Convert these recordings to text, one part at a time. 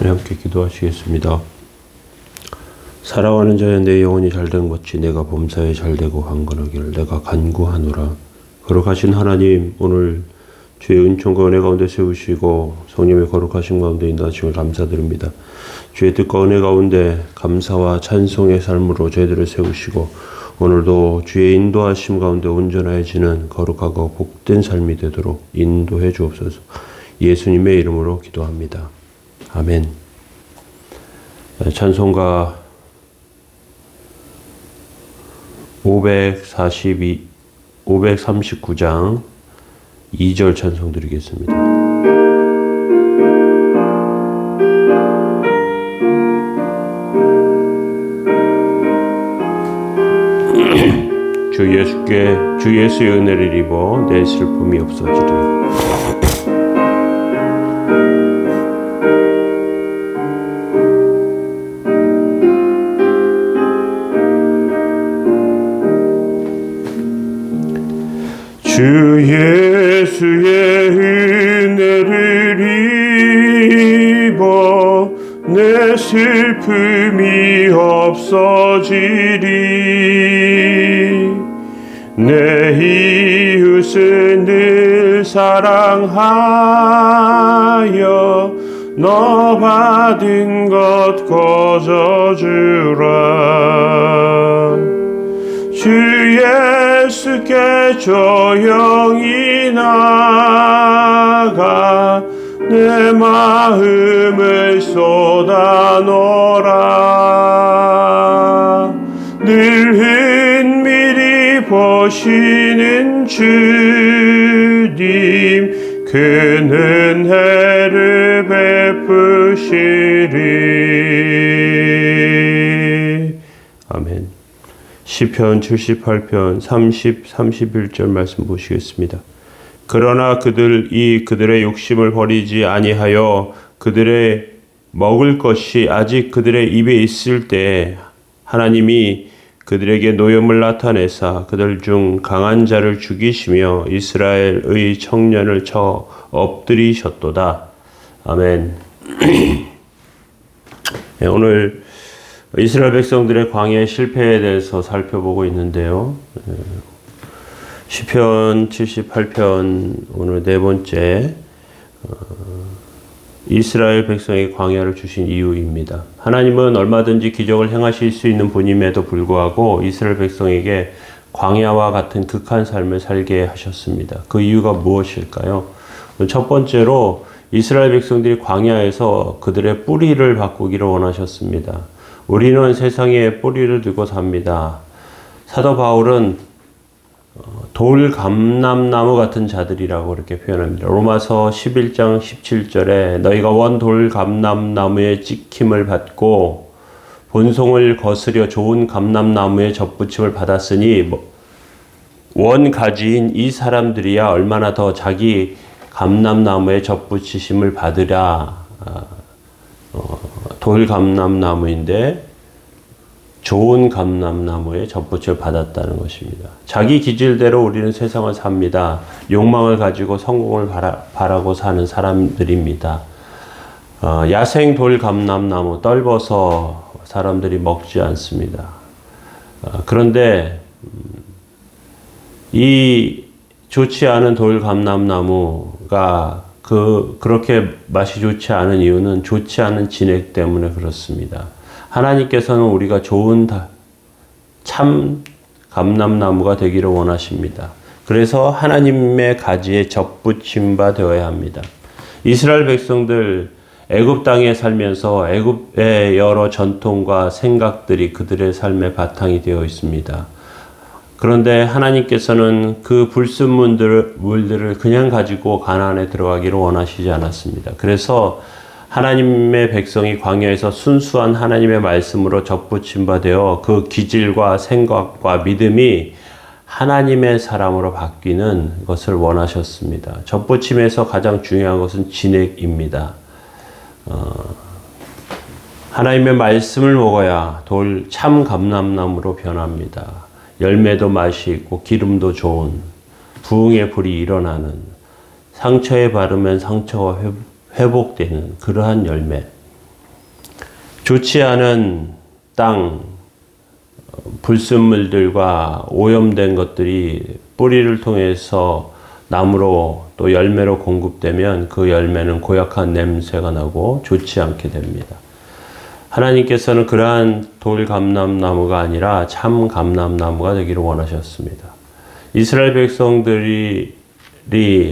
우리 함께 기도하시겠습니다. 사랑하는 자여 내 영혼이 잘된 것이 내가 범사에 잘되고 강건하기를 내가 간구하노라. 거룩하신 하나님 오늘 주의 은총과 은혜 가운데 세우시고 성령의 거룩하신 가운데 인도하심을 감사드립니다. 주의 뜻과 은혜 가운데 감사와 찬송의 삶으로 저희들을 세우시고 오늘도 주의 인도하심 가운데 온전해지는 거룩하고 복된 삶이 되도록 인도해 주옵소서. 예수님의 이름으로 기도합니다. 아멘. 찬송가 542, 539장 2절 찬송 드리겠습니다. 주 예수께 주 예수의 은혜를 입어 내 슬픔이 없어지리. 주 예수의 은혜를 입어 내 슬픔이 없어지리. 내 이웃을 늘 사랑하여 너 받은 것 거저 주라 주 예수께 조용히 나가 내 마음을 쏟아 놓라. 늘 은밀히 보시는 주님 그 은혜를 베푸시리 시편 78편 30, 31절 말씀 보시겠습니다. 그러나 그들이 그들의 욕심을 버리지 아니하여 그들의 먹을 것이 아직 그들의 입에 있을 때 하나님이 그들에게 노염을 나타내사 그들 중 강한 자를 죽이시며 이스라엘의 청년을 쳐 엎드리셨도다. 아멘. 네, 오늘 이스라엘 백성들의 광야 실패에 대해서 살펴보고 있는데요. 예, 시편 78편 오늘 네 번째 어, 이스라엘 백성에게 광야를 주신 이유입니다. 하나님은 얼마든지 기적을 행하실 수 있는 분임에도 불구하고 이스라엘 백성에게 광야와 같은 극한 삶을 살게 하셨습니다. 그 이유가 무엇일까요? 첫 번째로 이스라엘 백성들이 광야에서 그들의 뿌리를 바꾸기를 원하셨습니다. 우리는 세상에 뿌리를 두고 삽니다. 사도 바울은 어, 돌 감람나무 같은 자들이라고 이렇게 표현합니다. 로마서 11장 17절에 너희가 원돌 감람나무의 찍힘을 받고 본송을 거스려 좋은 감람나무의 접붙임을 받았으니 뭐, 원 가지인 이 사람들이야 얼마나 더 자기 감람나무의 접붙이심을 받으랴. 아, 어, 돌 감람나무인데 좋은 감람나무에 접붙임을 받았다는 것입니다. 자기 기질대로 우리는 세상을 삽니다. 욕망을 가지고 성공을 바라, 바라고 사는 사람들입니다. 어, 야생 돌 감람나무 떨궈서 사람들이 먹지 않습니다. 어, 그런데 음, 이 좋지 않은 돌 감람나무가 그 그렇게 맛이 좋지 않은 이유는 좋지 않은 진액 때문에 그렇습니다. 하나님께서는 우리가 좋은 참 감람나무가 되기를 원하십니다. 그래서 하나님의 가지에 접붙임 바 되어야 합니다. 이스라엘 백성들 애굽 땅에 살면서 애굽의 여러 전통과 생각들이 그들의 삶의 바탕이 되어 있습니다. 그런데 하나님께서는 그 불순물들을 그냥 가지고 가나안에 들어가기를 원하시지 않았습니다. 그래서 하나님의 백성이 광야에서 순수한 하나님의 말씀으로 접붙임 바 되어 그 기질과 생각과 믿음이 하나님의 사람으로 바뀌는 것을 원하셨습니다. 접붙임에서 가장 중요한 것은 진액입니다. 어, 하나님의 말씀을 먹어야 돌 참 감람나무로 변합니다. 열매도 맛이 있고 기름도 좋은 부흥의 불이 일어나는 상처에 바르면 상처가 회복되는 그러한 열매. 좋지 않은 땅, 불순물들과 오염된 것들이 뿌리를 통해서 나무로 또 열매로 공급되면 그 열매는 고약한 냄새가 나고 좋지 않게 됩니다. 하나님께서는 그러한 돌 감람나무가 아니라 참 감람나무가 되기를 원하셨습니다. 이스라엘 백성들이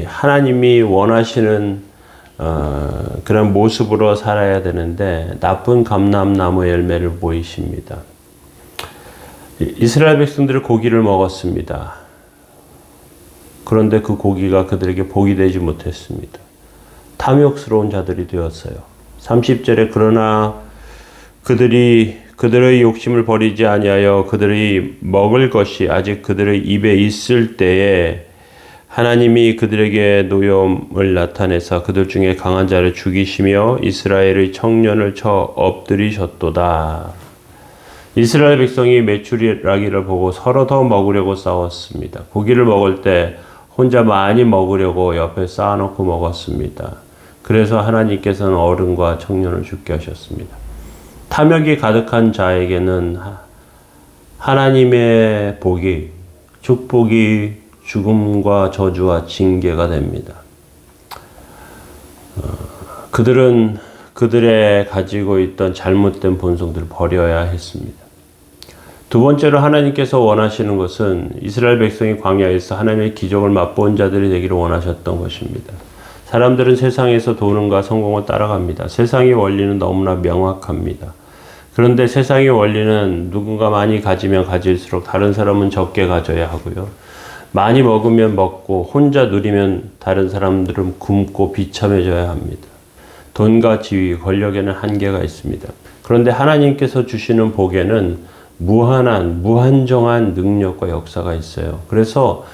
하나님이 원하시는 어, 그런 모습으로 살아야 되는데 나쁜 감람나무 열매를 보이십니다. 이스라엘 백성들이 고기를 먹었습니다. 그런데 그 고기가 그들에게 복이 되지 못했습니다. 탐욕스러운 자들이 되었어요. 30절에 그러나 그들이 그들의 욕심을 버리지 아니하여 그들이 먹을 것이 아직 그들의 입에 있을 때에 하나님이 그들에게 노염을 나타내사 그들 중에 강한 자를 죽이시며 이스라엘의 청년을 쳐 엎드리셨도다. 이스라엘 백성이 매출이라기를 보고 서로 더 먹으려고 싸웠습니다. 고기를 먹을 때 혼자 많이 먹으려고 옆에 쌓아놓고 먹었습니다. 그래서 하나님께서는 어른과 청년을 죽게 하셨습니다. 탐욕이 가득한 자에게는 하나님의 복이, 축복이 죽음과 저주와 징계가 됩니다. 어, 그들은 그들의 가지고 있던 잘못된 본성들을 버려야 했습니다. 두 번째로 하나님께서 원하시는 것은 이스라엘 백성이 광야에서 하나님의 기적을 맛본 자들이 되기를 원하셨던 것입니다. 사람들은 세상에서 돈과 성공을 따라갑니다. 세상의 원리는 너무나 명확합니다. 그런데 세상의 원리는 누군가 많이 가지면 가질수록 다른 사람은 적게 가져야 하고요. 많이 먹으면 먹고 혼자 누리면 다른 사람들은 굶고 비참해져야 합니다. 돈과 지위, 권력에는 한계가 있습니다. 그런데 하나님께서 주시는 복에는 무한한, 무한정한 능력과 역사가 있어요. 그래서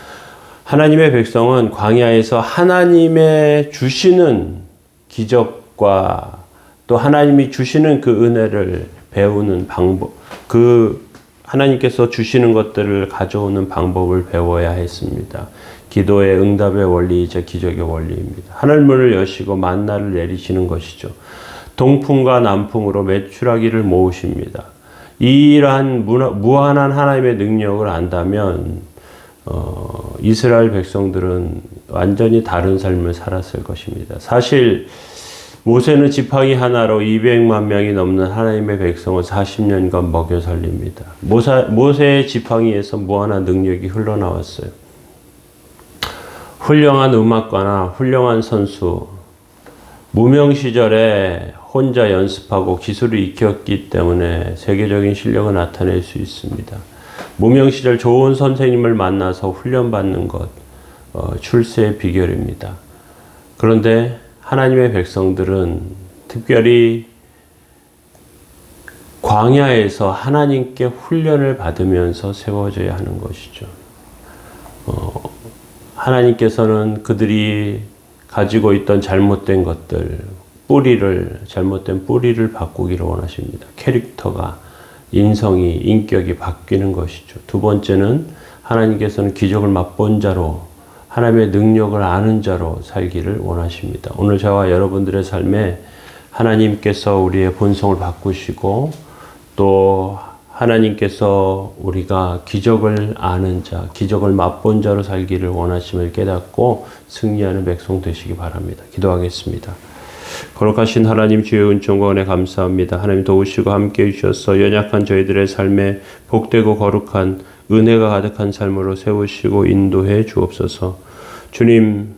하나님의 백성은 광야에서 하나님의 주시는 기적과 또 하나님이 주시는 그 은혜를 배우는 방법, 그 하나님께서 주시는 것들을 가져오는 방법을 배워야 했습니다. 기도의 응답의 원리이자 기적의 원리입니다. 하늘문을 여시고 만나를 내리시는 것이죠. 동풍과 남풍으로 매출하기를 모으십니다. 이러한 무한한 하나님의 능력을 안다면 어, 이스라엘 백성들은 완전히 다른 삶을 살았을 것입니다. 사실 모세는 지팡이 하나로 200만 명이 넘는 하나님의 백성을 40년간 먹여 살립니다. 모사, 모세의 지팡이에서 무한한 능력이 흘러나왔어요. 훌륭한 음악가나 훌륭한 선수, 무명 시절에 혼자 연습하고 기술을 익혔기 때문에 세계적인 실력을 나타낼 수 있습니다. 무명 시절 좋은 선생님을 만나서 훈련받는 것, 어, 출세의 비결입니다. 그런데 하나님의 백성들은 특별히 광야에서 하나님께 훈련을 받으면서 세워져야 하는 것이죠. 어, 하나님께서는 그들이 가지고 있던 잘못된 것들, 뿌리를, 잘못된 뿌리를 바꾸기를 원하십니다. 캐릭터가, 인성이, 인격이 바뀌는 것이죠. 두 번째는 하나님께서는 기적을 맛본 자로 하나님의 능력을 아는 자로 살기를 원하십니다. 오늘 저와 여러분들의 삶에 하나님께서 우리의 본성을 바꾸시고 또 하나님께서 우리가 기적을 아는 자, 기적을 맛본 자로 살기를 원하심을 깨닫고 승리하는 백성 되시기 바랍니다. 기도하겠습니다. 거룩하신 하나님 주의 은총과 은혜 감사합니다. 하나님 도우시고 함께 해주셔서 연약한 저희들의 삶에 복되고 거룩한 은혜가 가득한 삶으로 세우시고 인도해 주옵소서. 주님,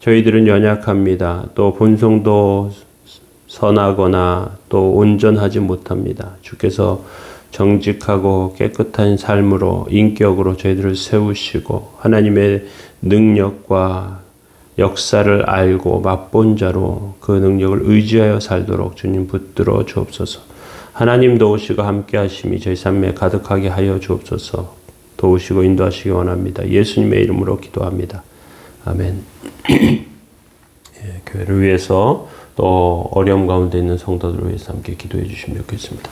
저희들은 연약합니다. 또 본성도 선하거나 또 온전하지 못합니다. 주께서 정직하고 깨끗한 삶으로 인격으로 저희들을 세우시고 하나님의 능력과 역사를 알고 맛본 자로 그 능력을 의지하여 살도록 주님 붙들어 주옵소서. 하나님 도우시고 함께 하심이 저희 삶에 가득하게 하여 주옵소서. 도우시고 인도하시기 원합니다. 예수님의 이름으로 기도합니다. 아멘. 예, 교회를 위해서 또 어려움 가운데 있는 성도들을 위해서 함께 기도해 주시면 좋겠습니다.